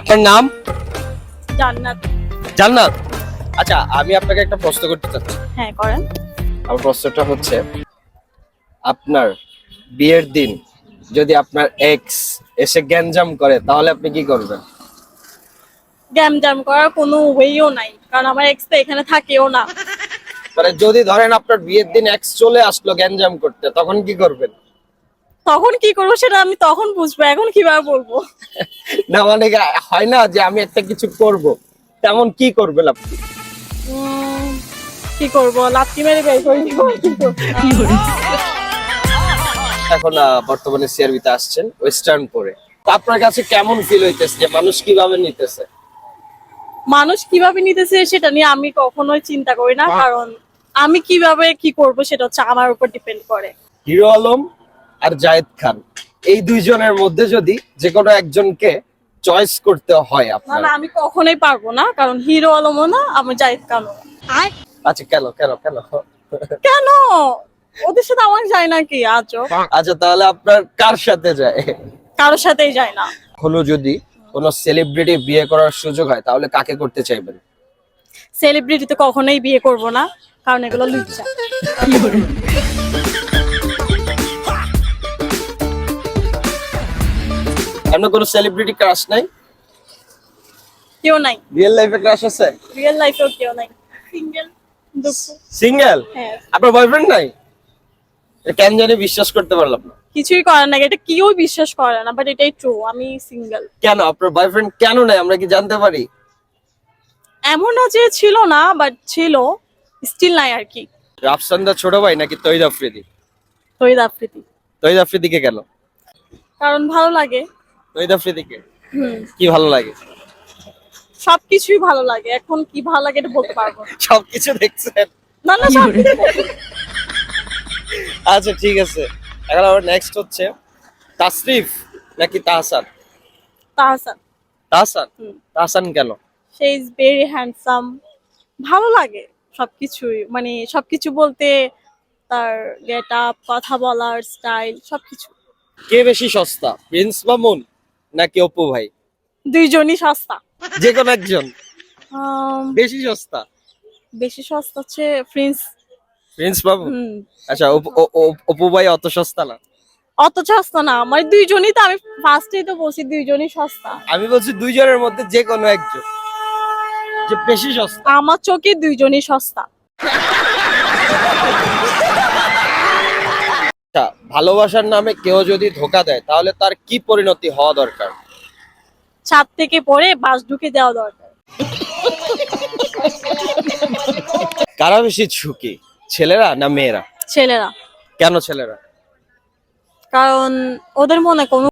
আপনার নাম? জান্নাত। জান্নাত। আচ্ছা আমি আপনাকে একটা প্রশ্ন করতে চাচ্ছি। হ্যাঁ করেন। আমার প্রশ্নটা হচ্ছে আপনার বিয়ের দিন যদি আপনার এক্স এসে গ্যাঞ্জাম করে তাহলে আপনি কি করবেন? গ্যাম জাম করার কোনো ওয়েও নাই কারণ আমার এক্স তো এখানে থাকেও না। মানে যদি ধরেন আপনার বিয়ের দিন এক্স চলে আসলো গ্যাঞ্জাম করতে তখন কি করবেন? তখন কি করব সেটা আমি তখন বুঝব এখন কীভাবে বলব? না মানে হয় না যে আমি একটা কিছু করব। তেমন কি করবেন আপনি কি করব? লাত্তি মেরে বের করে দিব। এখন বর্তমানে সিআরবিতে আসছেন ওয়েস্টার্ন পরে আপনার কাছে কেমন ফিল হইতেছে যে মানুষ কীভাবে নিতেছে? মানুষ কীভাবে নিতেছে সেটা নিয়ে আমি কখনোই চিন্তা করি না কারণ আমি কীভাবে কি করব সেটা হচ্ছে আমার উপর ডিপেন্ড করে। হিরো আলম আর জায়েদ খান। এই দুইজনের মধ্যে যদি যে কোনো একজনকে চয়েস করতে হয় আপনার না আমি কখনোই পারব না কারণ হিরো আলমও না আমি জাহিদ খানও আচ্ছা কেন কেন কেন? কেন? ওদের সাথে আমার যায় না কি? আজও। আচ্ছা তাহলে আপনার কার সাথে যায়? কারোর সাথেই যায় না। হলো যদি কোনো সেলিব্রিটি বিয়ে করার সুযোগ হয় তাহলে কাকে করতে চাইবেন? সেলিব্রিটি তো কখনোই বিয়ে করব না কারণ এগুলো লুচ্চা। আপনার কোনো সেলিব্রিটি ক্রাশ নাই? কেউ নাই। রিয়েল লাইফে ক্রাশ আছে? রিয়েল লাইফেও কেউ নাই। সিঙ্গেল দুঃখ সিঙ্গেল হ্যাঁ। আপনার বয়ফ্রেন্ড নাই? কেন জানি বিশ্বাস করতে পারলাম না। কিছুই করে না এটা কেউ বিশ্বাস করে না বাট এটাই ট্রু আমি সিঙ্গেল কেন? আপনার বয়ফ্রেন্ড কেন নাই? আমরা কি জানতে পারি? এমনও যে ছিল না বাট ছিল স্টিল নাই আর কি। রাফসান্দা ছোট ভাই নাকি তৈদ আফ্রিদি? তৈদ আফ্রিদি। তৈদ আফ্রিদিকে কেন? কারণ ভালো লাগে। তৈদ আফ্রিদিকে কি ভালো লাগে? সবকিছুই ভালো লাগে। এখন কি ভালো লাগে এটা বলতে পারব। সবকিছু দেখছেন? না না সবকিছু আচ্ছা ঠিক আছে। এখন আমার নেক্সট হচ্ছে তাসরিফ নাকি তাহসান? তাহসান। তাহসান? তাহসান কেন? সে ইজ ভেরি হ্যান্ডসাম ভালো লাগে সবকিছুই। মানে সবকিছু বলতে তার গেট আপ কথা বলার স্টাইল সবকিছু। কে বেশি সস্তা প্রিন্স মামুন নাকি অপু ভাই? দুইজনই সস্তা। যে কোনো একজন বেশি সস্তা? বেশি সস্তা হচ্ছে প্রিন্স প্রিন্স হুম। আচ্ছা অপু- ভাই অত সস্তা না? অত সস্তা না মানে দুইজনই তো আমি ফার্স্টেই তো বলছি দুইজনই সস্তা। আমি বলছি দুইজনের মধ্যে যে কোনো একজন। যে বেশি সস্তা। আমার চোখে দুইজনই সস্তা। ভালোবাসার নামে কেউ যদি ধোকা দেয় তাহলে তার কি পরিণতি হওয়া দরকার? ছাদ থেকে পড়ে বাস ঢুকে দেওয়া দরকার। কারা বেশি ঝুঁকি ছেলেরা না মেয়েরা? ছেলেরা। কেন ছেলেরা? কারণ ওদের মনে কোনো